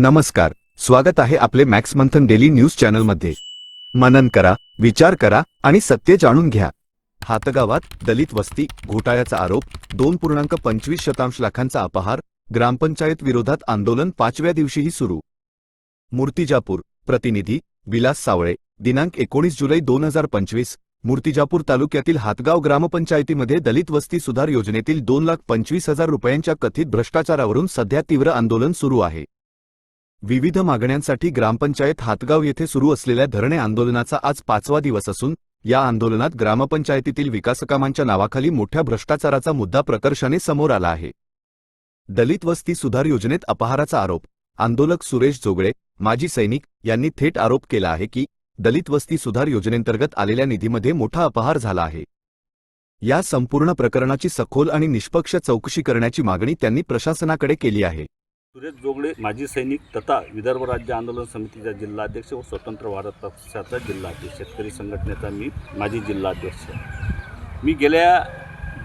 नमस्कार स्वागत आहे आपले मॅक्स मंथन डेली न्यूज चॅनलमध्ये. मनन करा विचार करा आणि सत्य जाणून घ्या. हातगावात दलित वस्ती घोटाळ्याचा आरोप दोन पूर्णांक पंचवीस शतांश लाखांचा अपहार ग्रामपंचायत विरोधात आंदोलन पाचव्या दिवशीही सुरू. मूर्तिजापूर प्रतिनिधी विलास सावळे दिनांक एकोणीस जुलै दोन हजार पंचवीस मूर्तिजापूर तालुक्यातील हातगाव ग्रामपंचायतीमध्ये दलित वस्ती सुधार योजनेतील दोन लाख पंचवीस हजार रुपयांच्या कथित भ्रष्टाचारावरून सध्या तीव्र आंदोलन सुरू आहे. विविध मागण्यांसाठी ग्रामपंचायत हातगाव येथे सुरू असलेल्या धरणे आंदोलनाचा आज पाचवा दिवस असून या आंदोलनात ग्रामपंचायतीतील विकासकामांच्या नावाखाली मोठ्या भ्रष्टाचाराचा मुद्दा प्रकर्षाने समोर आला आहे. दलित वस्ती सुधार योजनेत अपहाराचा आरोप आंदोलक सुरेश जोगळे माजी सैनिक यांनी थेट आरोप केला आहे की दलित वस्ती सुधार योजनेंतर्गत आलेल्या निधीमध्ये मोठा अपहार झाला आहे. या संपूर्ण प्रकरणाची सखोल आणि निष्पक्ष चौकशी करण्याची मागणी त्यांनी प्रशासनाकडे केली आहे. सुरेश जोगळे माजी सैनिक तथा विदर्भ राज्य आंदोलन समितीचा जिल्हाध्यक्ष व स्वतंत्र भारत पक्षाचा जिल्हाध्यक्ष. शेतकरी संघटनेचा मी माजी जिल्हाध्यक्ष. मी गेल्या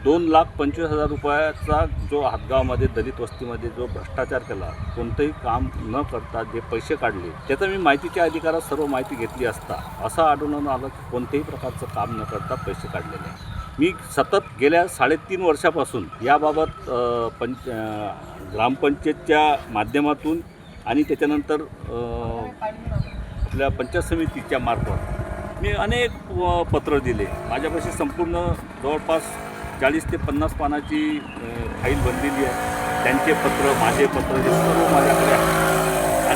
दोन लाख पंचवीस हजार रुपयाचा जो हातगावमध्ये दलित वस्तीमध्ये जो भ्रष्टाचार केला कोणतंही काम न करता जे पैसे काढले त्याचं मी माहितीच्या अधिकारात सर्व माहिती घेतली असता असं आढळून आलं की कोणत्याही प्रकारचं काम न करता पैसे काढलेले आहे. मी सतत गेल्या साडेतीन वर्षापासून याबाबत पंच ग्रामपंचायतच्या माध्यमातून आणि त्याच्यानंतर आपल्या पंचायत समितीच्या मार्फत मी अनेक पत्र दिले. माझ्यापाशी संपूर्ण जवळपास चाळीस ते पन्नास पानाची फाईल बनलेली आहे. त्यांचे पत्र माझे पत्र हे सर्व माझ्याकडे आहे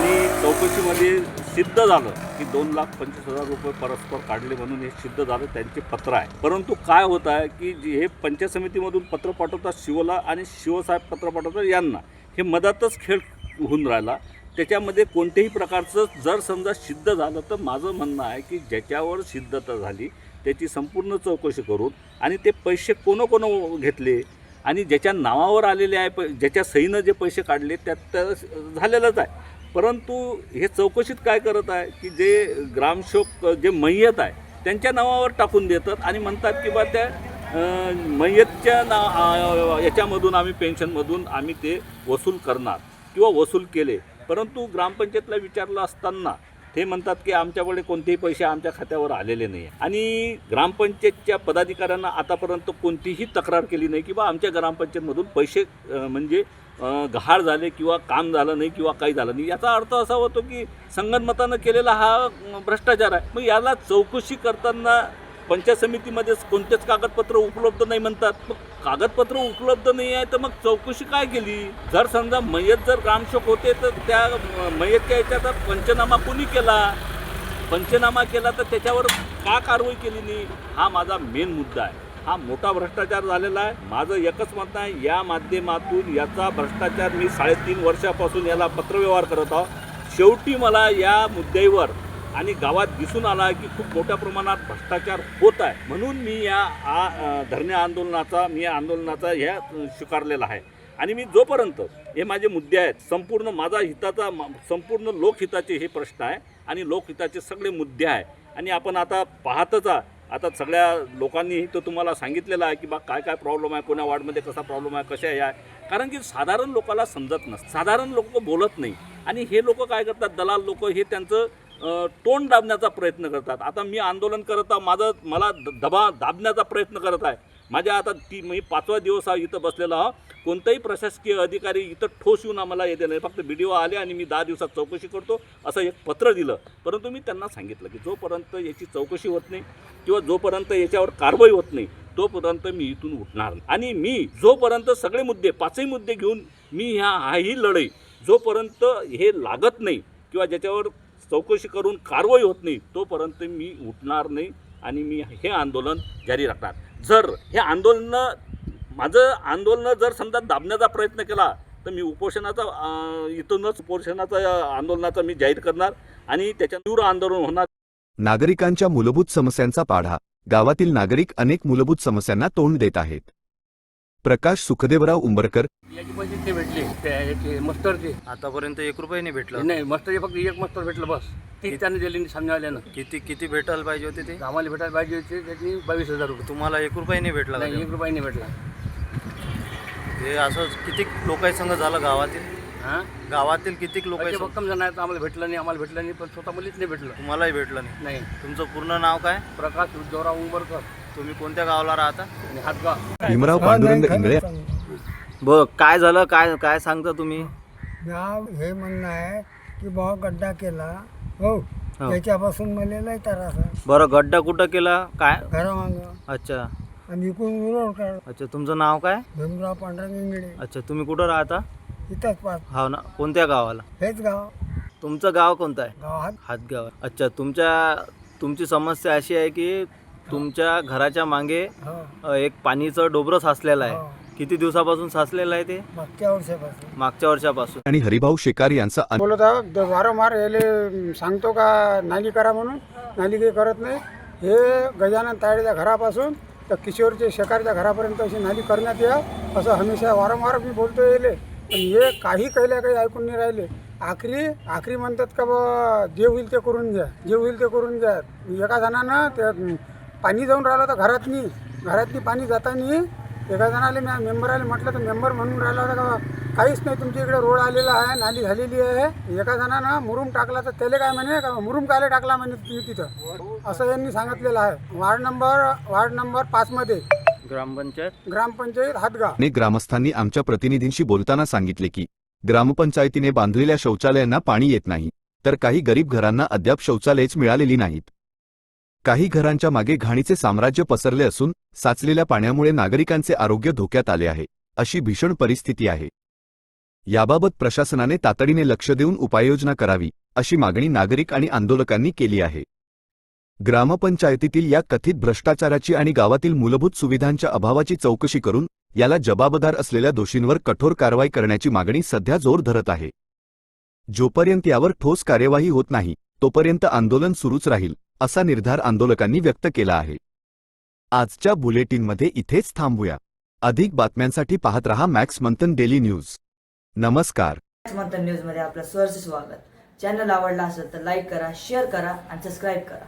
आणि चौकशीमध्ये सिद्ध झालं की दोन लाख पंचवीस हजार रुपये परस्पर काढले म्हणून हे सिद्ध झालं त्यांचे पत्र आहे. परंतु काय होत आहे की जे हे पंचायत समितीमधून पत्र पाठवतात शिवला आणि शिवसाहेब पत्र पाठवतात यांना. हे मधातच खेळ होऊन राहिला. त्याच्यामध्ये कोणत्याही प्रकारचं जर समजा सिद्ध झालं तर माझं म्हणणं आहे की ज्याच्यावर सिद्धता झाली त्याची संपूर्ण चौकशी करून आणि ते पैसे कोण कोण घेतले आणि ज्याच्या नावावर आलेले आहे प ज्याच्या सहीनं जे पैसे काढले त्यात तर झालेलंच आहे. परंतु हे चौकशीत काय करत आहे की जे ग्रामशोक जे मय्यत आहे त्यांच्या नावावर टाकून देतात आणि म्हणतात की बा त्या मैयतच्या मय्यतच्या ना याच्यामधून आम्ही पेन्शनमधून आम्ही ते वसूल करणार किंवा वसूल केले. परंतु ग्रामपंचायतला विचारलं असताना ते म्हणतात की आमच्याकडे कोणतेही पैसे आमच्या खात्यावर आलेले नाही आणि ग्रामपंचायतच्या पदाधिकाऱ्यांना आतापर्यंत कोणतीही तक्रार केली नाही की बा आमच्या ग्रामपंचायतमधून पैसे म्हणजे गहाळ झाले किंवा काम झालं नाही किंवा काही झालं नाही. याचा अर्थ असा होतो की संगनमतानं केलेला हा भ्रष्टाचार आहे. मग याला चौकशी करताना पंचायत समितीमध्ये कोणतेच कागदपत्र उपलब्ध नाही म्हणतात. मग कागदपत्र उपलब्ध नाही आहे तर मग चौकशी काय केली? जर समजा मयत जर ग्रामशोक होते तर त्या मयतच्या याच्यात पंचनामा कोणी केला? पंचनामा केला तर त्याच्यावर का कारवाई केली नाही? हा माझा मेन मुद्दा आहे. हा मोठा भ्रष्टाचार झालेला आहे. माझं एकच मत आहे या माध्यमातून याचा भ्रष्टाचार मी साडेतीन वर्षापासून याला पत्रव्यवहार करत आहो. शेवटी मला या मुद्द्यावर आणि गावात दिसून आला की खूप मोठ्या प्रमाणात भ्रष्टाचार होत आहे. म्हणून मी या आ धरणे आंदोलनाचा मी या आंदोलनाचा ह्या स्वीकारलेला आहे. आणि मी जोपर्यंत हे माझे मुद्दे आहेत संपूर्ण माझा हिताचा संपूर्ण लोकहिताचे हे प्रश्न आहे आणि लोकहिताचे सगळे मुद्दे आहे. आणि आपण आता पाहतच आहात आता सगळ्या लोकांनीही तर तुम्हाला सांगितलेलं आहे की बा काय काय प्रॉब्लेम आहे कोण्या वार्डमध्ये कसा प्रॉब्लेम आहे कशा हे आहे. कारण की साधारण लोकाला समजत नसतं. साधारण लोक बोलत नाही. आणि हे लोक काय करतात दलाल लोक हे त्यांचं तोंड दाबण्याचा प्रयत्न करतात. आता मी आंदोलन करत आहे माझं मला द- दबा दाबण्याचा प्रयत्न करत आहे. माझ्या आता ती मी पाचवा दिवस हा इथं बसलेला हा कोणताही प्रशासकीय अधिकारी इथं ठोस येऊन आम्हाला येते नाही. फक्त बी डी ओ आले आणि मी दहा दिवसात चौकशी करतो असं एक पत्र दिलं. परंतु मी त्यांना सांगितलं की जोपर्यंत याची चौकशी होत नाही किंवा जोपर्यंत याच्यावर कारवाई होत नाही तोपर्यंत मी इथून उठणार नाही. आणि मी जोपर्यंत सगळे मुद्दे पाचही मुद्दे घेऊन मी ह्या हाही लढाई जोपर्यंत हे लागत नाही किंवा ज्याच्यावर चौकशी करून कारवाई होत नाही तोपर्यंत मी उठणार नाही आणि मी हे आंदोलन जारी राखणार. जर हे आंदोलनं माझं आंदोलन जर समजा दाबण्याचा प्रयत्न केला तर मी उपोषणाचा इथूनच उपोषणाचा आंदोलनाचा मी जाहीर करणार आणि त्याच्या तीव्र आंदोलन होणार. नागरिकांच्या मूलभूत समस्यांचा पाढा. गावातील नागरिक अनेक मूलभूत समस्यांना तोंड देत आहेत. प्रकाश सुखदेवराव उंबरकर. याचे पैसे ते भेटले आतापर्यंत एक रुपये नाही भेटलं. नाही मस्टरचे फक्त एक मस्टर भेटलं बस. ते त्याने दिले नाही सामनेवाल्यानं किती किती भेटायला पाहिजे होते ते? आम्हाला भेटायला पाहिजे होते त्याची बावीस हजार रुपये. तुम्हाला एक रुपये नाही भेटला एक? रुपया नाही भेटला. हे असं किती लोकांसंग झालं गावातील? हा? गावातील कितीक लोक असे भक्कम जण आहेत आम्हाला भेटलं नाही आम्हाला भेटलं नाही पण स्वतः मुलीच नाही भेटलं. तुम्हालाही भेटलं नाही? नाही. तुमचं पूर्ण नाव काय? प्रकाश उद्धवराव उंबरकर. तुम्ही कोणत्या गावाला राहता? आणि हातगाव. भीमराव पांडुरंग इंगळे. ब काय झालं काय काय सांगता तुम्ही? गाव हे म्हणणं आहे की बा गड्डा केला. हो हो. त्याच्यापासून मला लय त्रास. आहे बरं गड्डा कुठं केला? काय? घरामांग. अच्छा. इकडून काढ अच्छा तुमचं नाव काय? भीमराव पांढरा इंगडे अच्छा तुम्ही कुठं राहता? इथंच पाच हा ना कोणत्या गावाला? हेच गाव. तुमचं गाव कोणतं आहे? गावात. हातगाव. अच्छा तुमच्या तुमची समस्या अशी आहे की तुमच्या घराच्या मागे हो. अ, एक पाणीचं डोबरं साचलेलं हो. आहे किती दिवसापासून साचलेलं आहे ते? मागच्या वर्षापासून. मागच्या वर्षापासून. आणि हरिभाऊ शेकार यांचा अन- बोलत द- वारंवार याले सांगतो का नाली करा म्हणून. नाली काही करत नाही. हे गजानन तायडेच्या घरापासून तर किशोरच्या शेकारच्या घरापर्यंत अशी नाली करण्यात या असं हमेशा वारंवार मी बोलतो येले पण हे काही कैल्या काही ऐकून नाही राहिले. आखरी आखरी म्हणतात का बा जे होईल ते करून घ्या जे होईल ते करून घ्या. एका जणानं ते पाणी जाऊन राहिलं तर घरातनी. घरातनी पाणी जातानी एका जणाला मी मेंबराले म्हटलं तर मेंबर म्हणून राहिला होता का काहीच नाही तुमच्या इकडे रोड आलेला आहे नाली झालेली आहे. एका जणानं मुरुम टाकला तर त्याला काय म्हणे का मुरुम कायले टाकला म्हणे तुम्ही तिथं? असं यांनी सांगितलेलं आहे. वार्ड नंबर वार्ड नंबर पाचमध्ये ग्रामपंचायत ग्रामपंचायत हातगाव. अनेक ग्रामस्थांनी आमच्या प्रतिनिधींशी बोलताना सांगितले की ग्रामपंचायतीने बांधलेल्या शौचालयांना पाणी येत नाही तर काही गरीब घरांना अद्याप शौचालयच मिळालेली नाहीत. काही घरांच्या मागे घाणीचे साम्राज्य पसरले असून साचलेल्या पाण्यामुळे नागरिकांचे आरोग्य धोक्यात आले आहे अशी भीषण परिस्थिती आहे. याबाबत प्रशासनाने तातडीने लक्ष देऊन उपाययोजना करावी अशी मागणी नागरिक आणि आंदोलकांनी केली आहे. ग्रामपंचायतीतील या कथित भ्रष्टाचाराची आणि गावातील मूलभूत सुविधांच्या अभावाची चौकशी करून याला जबाबदार असलेल्या दोषींवर कठोर कारवाई करण्याची मागणी सध्या जोर धरत आहे. जोपर्यंत यावर ठोस कार्यवाही होत नाही तोपर्यंत आंदोलन सुरूच राहील असा निर्धार आंदोलकांनी व्यक्त केला आहे. आजच्या बुलेटिनमध्ये इथेच थांबूया. अधिक बातम्यांसाठी पाहत रहा मॅक्स मंथन डेली न्यूज. नमस्कार. मंथन न्यूजमध्ये आपलं सहर्ष स्वागत. चॅनल आवडला असेल तर लाईक करा शेअर करा आणि सबस्क्राईब करा.